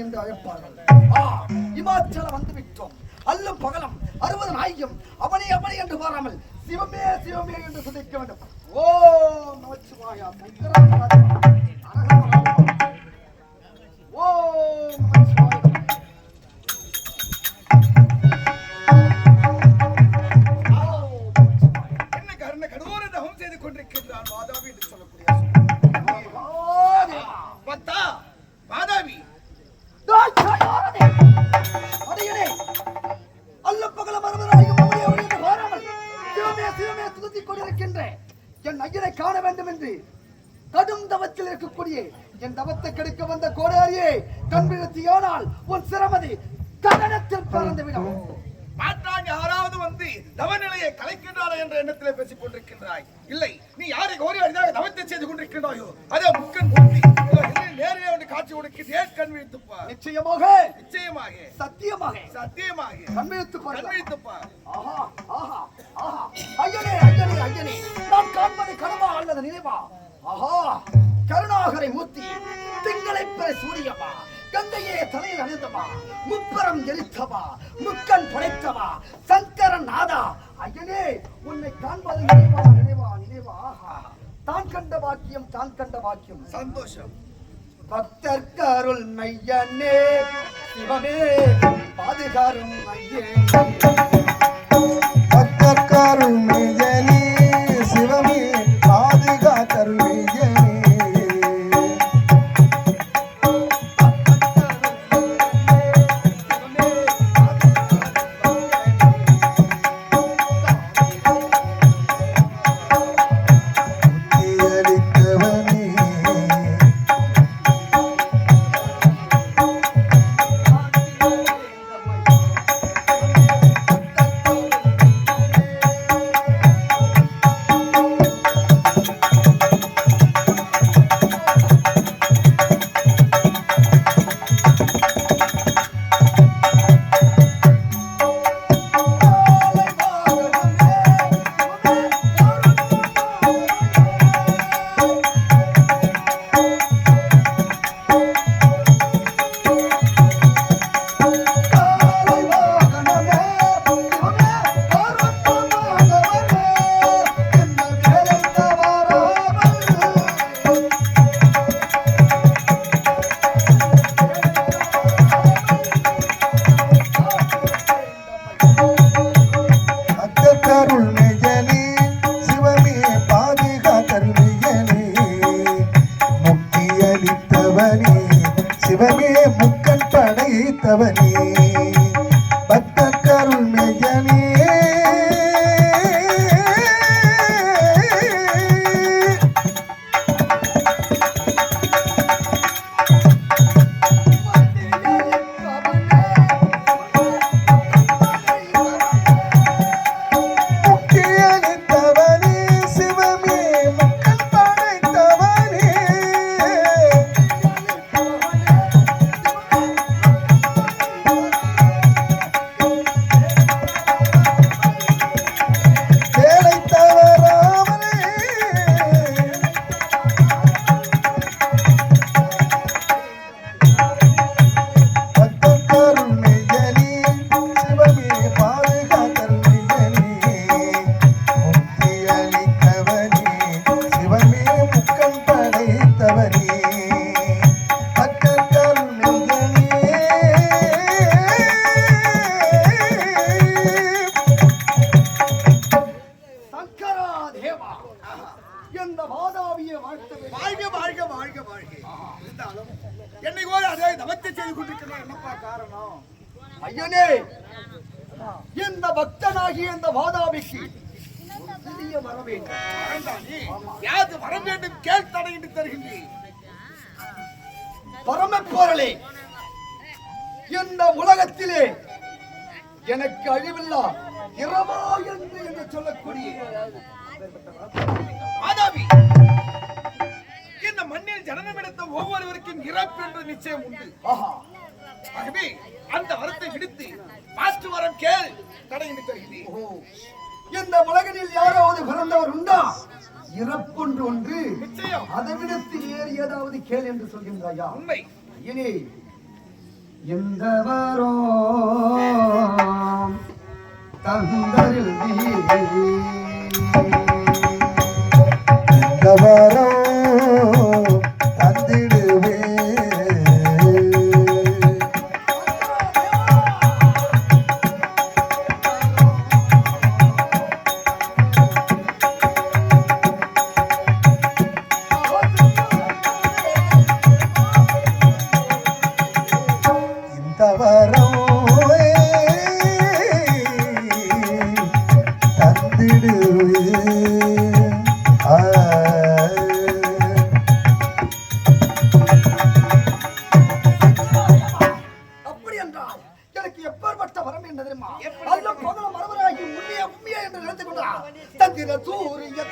தோடடியான் என்று அழைப்பார்கள். ஆ இமாச்சலம் வந்து விட்டோம் அல்லும் பகலம் அறுபது நாய்க்கும் அவனே அவனே என்று பாராமல் சிவமே சிவமே என்று சுதிக்க வேண்டும். ஓ நமச்சிவாயா சங்கரா நமச்சிவாயா. என்ன கருண கடோர தவம் செய்து கொண்டிருக்கின்றான் மாதாவி என்று சொல்லக்கூடிய தவநிலையை கலைக்கின்றாரா என்ற எண்ணத்திலே பேசிக் கொண்டிருக்கின்றாய். இல்லை நீ யாரை கோரி அடிதாக தவத்தை செய்து கொண்டிருக்கின்றாயோ அதே முக்கன் மூர்த்தி நேரிலே வந்து காட்சி கொடுக்க ஏன் கண் விழித்துப்பா நிச்சயமாக. நிச்சயமாக. சத்தியமாக. சத்தியமாக. கண் கொள்ள விழித்துப்பா ஆஹா ஆஹா ஆஹா. ஐயனே ஐயனே ஐயனே. நான் காண்பது கனவா அல்லது நினைவா? ஆஹா கருணாகரை மூர்த்தி திங்களை பிற சூரியவா கங்கையே தலையில் அணிந்தவா? முப்பரம் எரித்தவா? முக்கன் படைத்தவா? சங்கரன் நாதா? ஐயனே உன்னை காண்பது நினைவா நினைவா. நினைவா தான் கண்ட வாக்கியம் தான் கண்ட வாக்கியம். சந்தோஷம். பக்தர்க்கு அருள் மையனே சிவமே பாதுகாரும் ஐயனே என்னப்பா காரணம்? ஐயனே! இந்த பக்தனாகிய இந்த வாதாபிக்கு சிறிய வர வேண்டும் யாது வர வேண்டும் கேள் தடையிட்டு தருகின்றேன். பரமப்பொருளே இந்த உலகத்திலே எனக்கு அழிவில்லா இரவா என்று என்று சொல்லக்கூடிய மாதாவி இந்த மண்ணில் ஜனனம் எடுத்த ஒவ்வொருவருக்கும் இறப்பு என்ற நிச்சயம் உண்டு. ஆஹா. ஆகவே அந்த வரத்தை விடுத்து மாற்று வரம் கேள் ஓ, இந்த உலகில் யாராவது பிறந்தவர் உண்டா? இறப்பொன்று ஒன்று. அதை விடுத்து வேறு ஏதாவது கேள் என்று சொல்கின்றாயா? உண்மை. இனி எந்த வரோ வரம் என்ன தெரியுமா அல்ல பகல மரபராகி உண்மையா உண்மையா என்று நினைத்துக் கொண்டா தந்திர சூரிய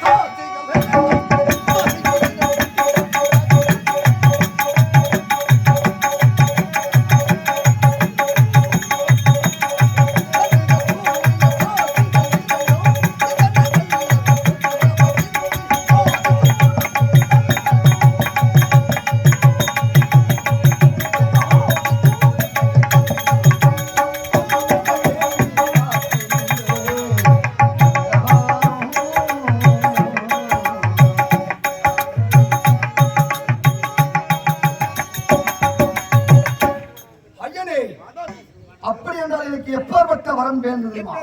தெரியுமா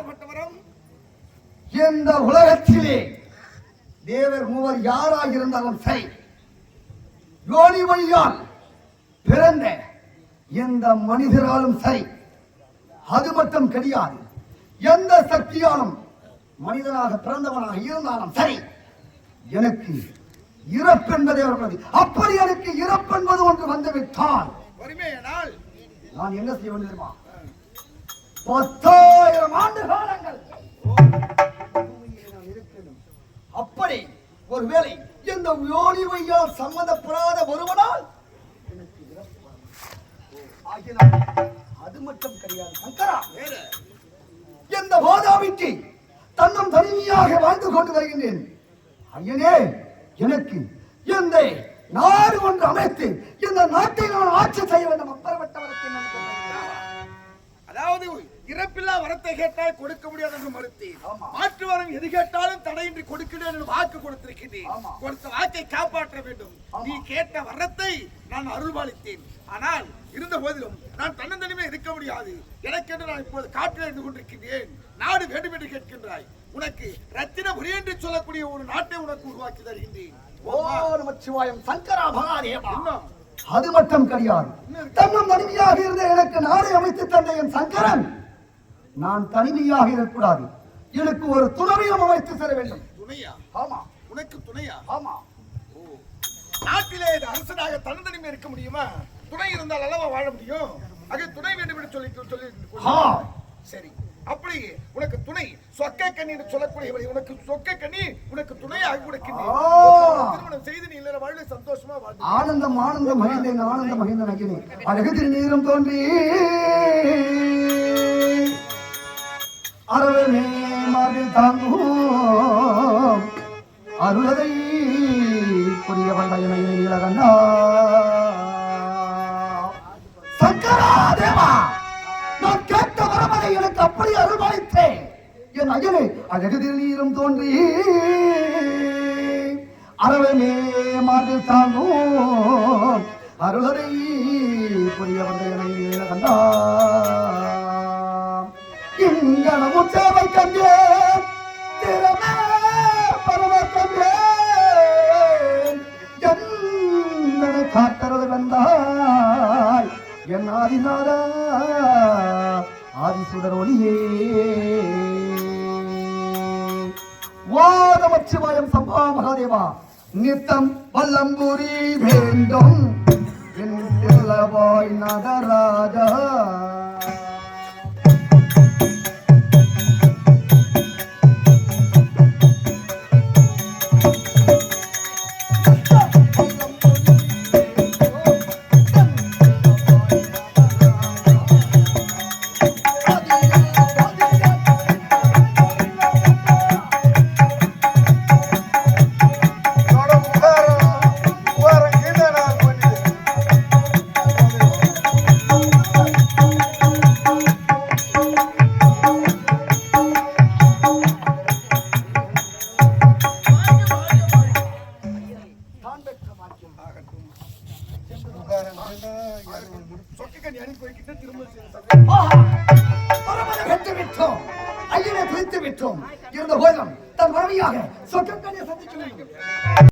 இந்த உலகத்திலே தேவர் மூவர் யாராக இருந்தாலும் சரி யோனி வழியால் பிறந்த எந்த மனிதராலும் சரி அது மட்டும் கிடையாது. எந்த சக்தியாலும் மனிதனாக பிறந்தவனாக இருந்தாலும் சரி எனக்கு இறப்பென்பதே வருவது அப்படி எனக்கு இறப்பென்பது ஒன்று வந்துவிட்டால் நான் என்ன செய்ய வேண்டும் தெரியுமா? பத்தாயிரம் ஆண்டு காலங்கள். இருக்கணும். அப்படி ஒருவேளை இந்த யோனி வையால் சம்மந்தப்படாத ஒருவனால்? எனக்கு அது மட்டும் கிடையாது சங்கரா. எந்த இந்த வாதாவிக்கு தன்னம் தனிமையாக வாழ்ந்து கொண்டு வருகின்றேன்? ஐயனே எனக்கு எந்த நாடு ஒன்று அமைத்து இந்த நாட்டை நான் ஆட்சி செய்ய வேண்டும்? அப்பறப்பட்டவருக்கு நான் அதாவது இறப்பில்லா வரத்தை கேட்டால் கொடுக்க முடியாது என்று மறுத்தேன். மாற்று வரம் எது கேட்டாலும் தடையின்றி கொடுக்கிறேன் என்று வாக்கு கொடுத்திருக்கிறேன். கொடுத்த வாக்கை காப்பாற்ற வேண்டும். நீ கேட்ட வரத்தை நான் அருள்பாலித்தேன். ஆனால் இருந்த போதிலும் நான் தன்னந்தனிமே இருக்க முடியாது. எனக்கென்று நான் இப்போது காட்டில் இருந்து கொண்டிருக்கின்றேன். நாடு வேண்டும் என்று கேட்கின்றாய். உனக்கு ரத்தினபுரி என்று சொல்லக்கூடிய ஒரு நாட்டை உனக்கு உருவாக்கி தருகின்றேன். ஓ நமச்சிவாயம் சங்கரா இன்னும் அது மட்டும் கிடையாது. தன்னம் தனிமையாக இருந்த எனக்கு நாடை அமைத்து தந்த என் சங்கரன் நான் தனிமையாக இருக்கக்கூடாது. எனக்கு ஒரு துணவியம் அமைத்து தர வேண்டும். துணையா? ஆமா. உனக்கு துணையா? ஆமா. நாட்டிலே அரசனாக தன்னந்தனிமே இருக்க முடியுமா? துணை இருந்தால் அல்லவா வாழ முடியும்? ஆக துணை வேண்டும் என்று சொல்லி சொல்லி. சரி. அப்படி உனக்கு துணை சொக்க கண்ணி என்று சொல்லக்கூடியவரை உனக்கு சொக்க கண்ணி உனக்கு துணையாக கொடுக்கின்றேன் ஆ. திருமணம் செய்து நீ இல்லற வாழ்வை சந்தோஷமா வாழ்ந்து ஆனந்தம் ஆனந்தம் மகிழ்ந்தேன் ஆனந்தம் மகிழ்ந்த நகினே அழகு திருநீரம் தோன்றி. அரவமே மார்பில் தாங்கும் அருளதை புரிய இணைய நீலகண்டா சங்கரா தேவா! எனக்கு அப்படி அருள்பாலித்தேன். என் அயனு அழகுதில் நீரும் தோன்றி. அறவமே மார்பில் தாங்கோ அருளரை புரிய வந்தேனை. கண்டா இங்கனவு சேவை கங்கே திறமே பரவ கங்கே காத்தரது வந்தாய் என் ஆதிநாதா ஆதிசுடர் ஒளியே. வாதமச்சிவாயம் சம்பா மகாதேவா. நித்தம் வல்லம்புரி வேண்டும். என் செல்லவாய் நடராஜா